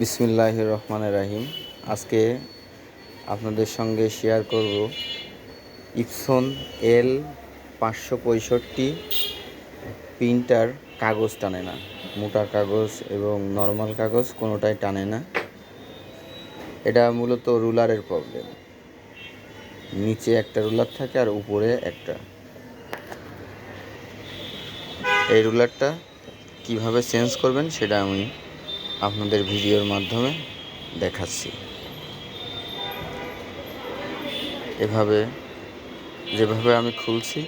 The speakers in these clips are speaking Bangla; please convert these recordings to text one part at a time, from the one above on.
বিসমিল্লাহ রহমান রাহিম। আজকে আপনাদের সঙ্গে শেয়ার করব ইপসন এল পাঁচশো পঁয়ষট্টি প্রিন্টার কাগজ টানে না। মোটা কাগজ এবং নর্মাল কাগজ কোনোটাই টানে না। এটা মূলত রুলারের প্রবলেম নিচে একটা রুলার থাকে আর উপরে একটা। এই রুলারটা কীভাবে চেঞ্জ করবেন সেটা আমি আপনাদের ভিডিওর মাধ্যমে দেখাচ্ছি। এভাবে, যেভাবে আমি খুলছি,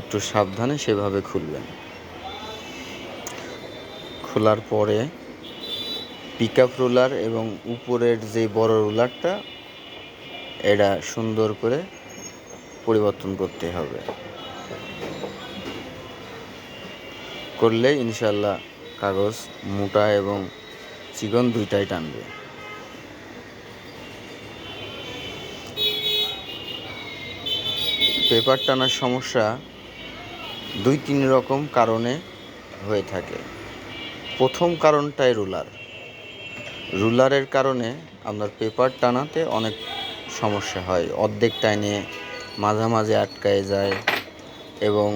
একটু সাবধানে সেভাবে খুলবেন। খোলার পরে পিক আপ রোলার এবং উপরের যে বড় রোলারটা এটা সুন্দর করে পরিবর্তন করতে হবে। করলে ইনশাল্লাহ কাগজ, মোটা এবং চিকন দুইটাই টানবে। পেপার টানার সমস্যা দুই তিন রকম কারণে হয়ে থাকে। প্রথম কারণটাই রুলার। রুলারের কারণে আপনার পেপার টানাতে অনেক সমস্যা হয়। অর্ধেক টাইনে মাঝামাঝি আটকায় যায় এবং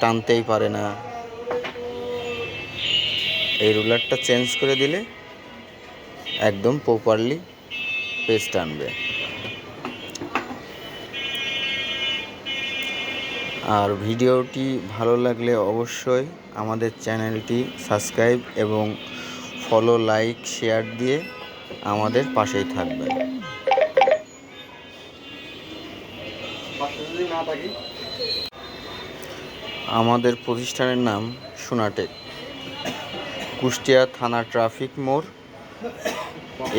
টানতেই পারে না। এই রুলারটা চেঞ্জ করে দিলে একদম প্রপারলি পেজ টানবে আর ভিডিওটি ভালো লাগলে অবশ্যই আমাদের চ্যানেলটি সাবস্ক্রাইব এবং ফলো লাইক শেয়ার দিয়ে আমাদের পাশেই থাকবে। আমাদের প্রতিষ্ঠানের নাম সোনাটেক। কুষ্টিয়া থানা ট্রাফিক মোড়।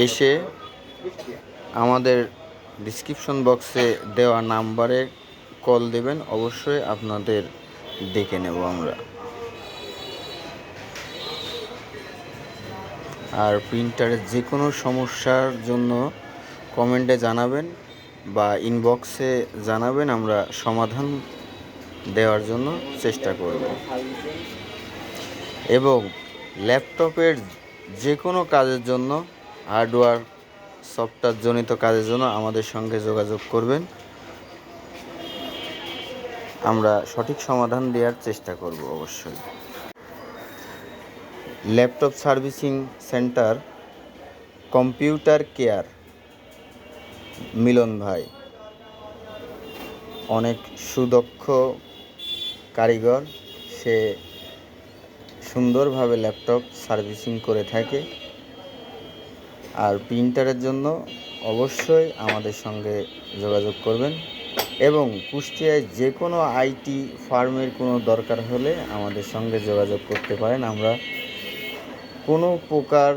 এসে আমাদের ডিসক্রিপশন বক্সে দেওয়া নাম্বারে কল দেবেন, অবশ্যই আপনাদের ডেকে নেব আমরা। আর প্রিন্টারের যে কোনো সমস্যার জন্য কমেন্টে জানাবেন বা ইনবক্সে জানাবেন, আমরা সমাধান দেওয়ার জন্য চেষ্টা করব। এবং ল্যাপটপের যে কোনো কাজের জন্য, হার্ডওয়্যার সফটওয়্যার জনিত কাজের জন্য আমাদের সঙ্গে যোগাযোগ করবেন। আমরা সঠিক সমাধান দেওয়ার চেষ্টা করব অবশ্যই। Laptop servicing centre, computer care, Milan ভাই। অনেক সুদক্ষ কারিগর, সে সুন্দরভাবে ল্যাপটপ সার্ভিসিং করে থাকে। আর প্রিন্টারের জন্য অবশ্যই আমাদের সঙ্গে যোগাযোগ করবেন। এবং কুষ্টিয়ায় যে কোনো আইটি ফার্মের কোনো দরকার হলে আমাদের সঙ্গে যোগাযোগ করতে পারেন। আমরা কোনো প্রকার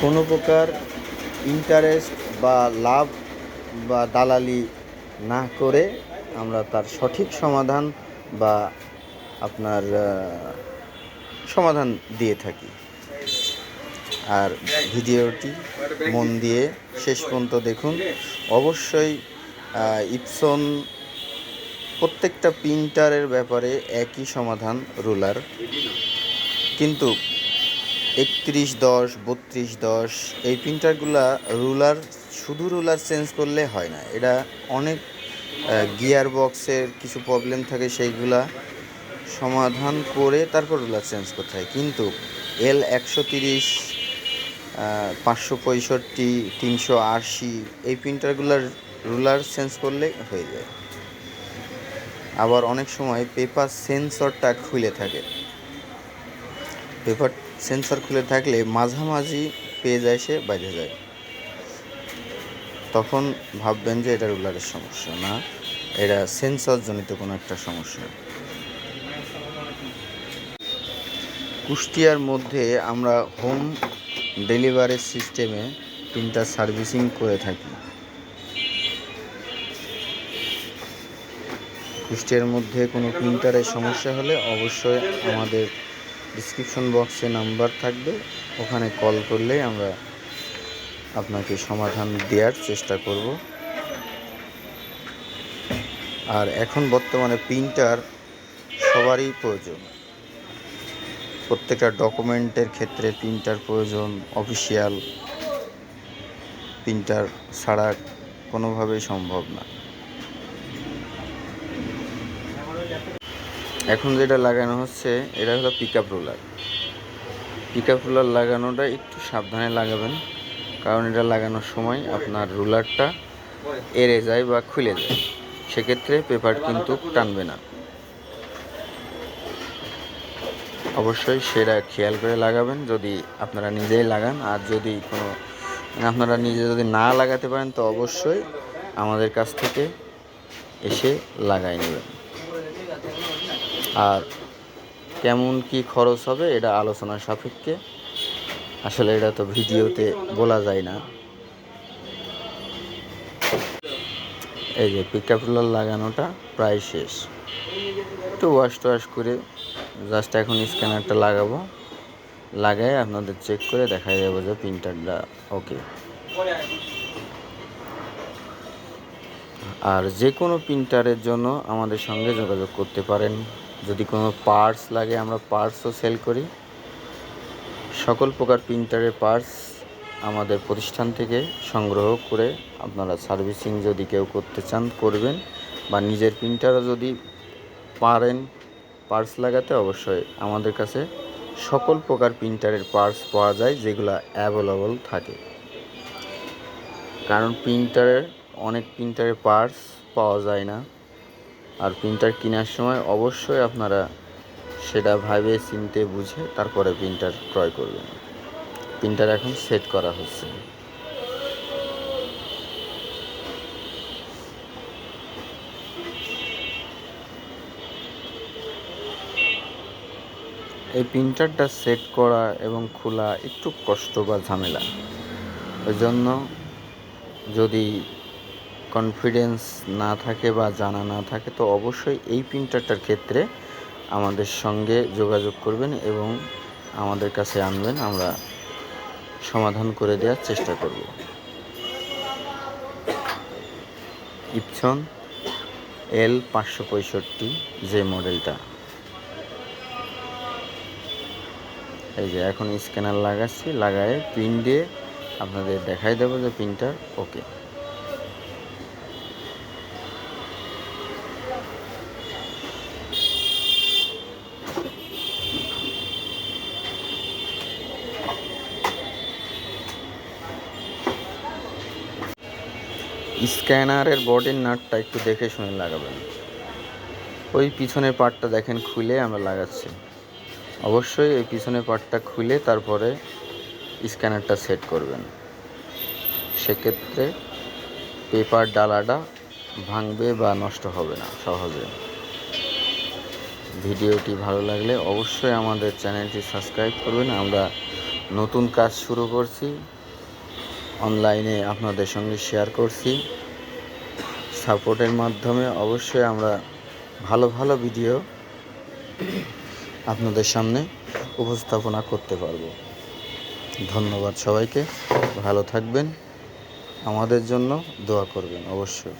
কোনো প্রকার ইন্টারেস্ট বা লাভ বা দালালি না করে আমরা তার সঠিক সমাধান বা আপনার সমাধান দিয়ে থাকি। আর ভিডিওটি মন দিয়ে শেষ পর্যন্ত দেখুন। অবশ্যই ইপসন প্রত্যেকটা প্রিন্টারের ব্যাপারে একই সমাধান রুলার। কিন্তু একত্রিশ দশ, বত্রিশ দশ, এই প্রিন্টারগুলা রুলার, শুধু রুলার চেঞ্জ করলে হয় না। এটা অনেক গিয়ার বক্সের কিছু প্রবলেম থাকে সেইগুলা সমাধান করে তারপর রুলার চেঞ্জ করতে হয়। কিন্তু এল একশো তিরিশ পাঁচশো পঁয়ষট্টি, তিনশো আশি, এই প্রিন্টারগুলোর রুলার চেঞ্জ করলে হয়ে যায়। আবার অনেক সময় পেপার সেন্সরটা খুলে থাকে। পেপার সেন্সর খুলে থাকলে মাঝামাঝি পেজ এসে বাইরে যায়। তখন ভাববেন যে এটা রুলারের সমস্যা না, এটা সেন্সর জনিত কোনো একটা সমস্যা। কুষ্টিয়ার মধ্যে আমরা হোম ডেলিভারি সিস্টেমে প্রিন্টার সার্ভিসিং করে থাকি। কুষ্টিয়ার মধ্যে কোনো প্রিন্টারের সমস্যা হলে অবশ্যই আমাদের ডিসক্রিপশন বক্সে নাম্বার থাকবে। ওখানে কল করলেই আমরা আপনাকে সমাধান দেওয়ার চেষ্টা করব। আর এখন বর্তমানে প্রিন্টার সবারই প্রয়োজন। প্রত্যেকটা ডকুমেন্টের ক্ষেত্রে প্রিন্টার প্রয়োজন, অফিসিয়াল প্রিন্টার ছাড়া কোনোভাবেই সম্ভব না। এখন যেটা লাগানো হচ্ছে, এটা হলো pick up roller pick up roller লাগানোটা একটু সাবধানে লাগাবেন, কারণ এটা লাগানোর সময় আপনার রুলারটা এড়ে যায় বা খুলে যায়। সেক্ষেত্রে পেপার কিন্তু টানবে না। অবশ্যই সেটা খেয়াল করে লাগাবেন যদি আপনারা নিজেই লাগান। আর যদি কোনো, আপনারা নিজে যদি না লাগাতে পারেন, তো অবশ্যই আমাদের কাছ থেকে এসে লাগাই নেবেন। আর কেমন কি খরচ হবে, এটা আলোচনা সাপেক্ষে। আসলে এটা তো ভিডিওতে বলা যায় না। এই যে পিকআপ লাগানোটা প্রায় শেষ। একটু ওয়াশ টোয়াশ করে জাস্ট এখন স্ক্যানারটা লাগাবো। লাগাই আপনাদের চেক করে দেখা যাবে যে প্রিন্টারটা ওকে আর যে কোনো প্রিন্টারের জন্য আমাদের সঙ্গে যোগাযোগ করতে পারেন। যদি কোনো পার্টস লাগে, আমরা পার্টসও সেল করি। সকল প্রকার প্রিন্টারের পার্টস আমাদের প্রতিষ্ঠান থেকে সংগ্রহ করে আপনারা সার্ভিসিং যদি কেউ করতে চান, করবেন। বা নিজের প্রিন্টারও যদি পারেন পার্টস লাগাতে অবশ্যই আমাদের কাছে সকল প্রকার প্রিন্টারের পার্স পাওয়া যায় যেগুলো অ্যাভেলেবল থাকে। কারণ প্রিন্টারের, অনেক প্রিন্টারের পার্টস পাওয়া যায় না। আর প্রিন্টার কেনার সময় অবশ্যই আপনারা সেটা ভাবে চিনতে বুঝে তারপরে প্রিন্টার ক্রয় করবেন। প্রিন্টার এখন সেট করা হচ্ছে। এই প্রিন্টারটা সেট করা এবং খোলা একটু কষ্ট বা ঝামেলা। ওই জন্য যদি কনফিডেন্স না থাকে বা জানা না থাকে, তো অবশ্যই এই প্রিন্টারটার ক্ষেত্রে আমাদের সঙ্গে যোগাযোগ করবেন এবং আমাদের কাছে আনবেন, আমরা সমাধান করে দেওয়ার চেষ্টা করব। ইপসন এল পাঁচশো পঁয়ষট্টি যে মডেলটা। এই যে এখন স্ক্যানার লাগাচ্ছি, লাগায় পিন দিয়ে আপনাদের দেখাই দেবো যে প্রিন্টার ওকে স্ক্যানারের বডির নাটটা একটু দেখে শুনে লাগাবেন। ওই পিছনের পার্টটা দেখেন, খুলে আমরা লাগাচ্ছি। অবশ্যই এই পিছনের পার্টটা খুলে তারপরে স্ক্যানারটা সেট করবেন। সেক্ষেত্রে পেপার ডালাটা ভাঙবে বা নষ্ট হবে না, সহজে। ভিডিওটি ভালো লাগলে অবশ্যই আমাদের চ্যানেলটি সাবস্ক্রাইব করবেন। আমরা নতুন কাজ শুরু করছি, অনলাইনে আপনাদের সঙ্গে শেয়ার করছি। সাপোর্টের মাধ্যমে অবশ্যই আমরা ভালো ভালো ভিডিও আপনাদের সামনে উপস্থাপনা করতে পারব। ধন্যবাদ সবাইকে। ভালো থাকবেন। আমাদের জন্য দোয়া করবেন অবশ্যই।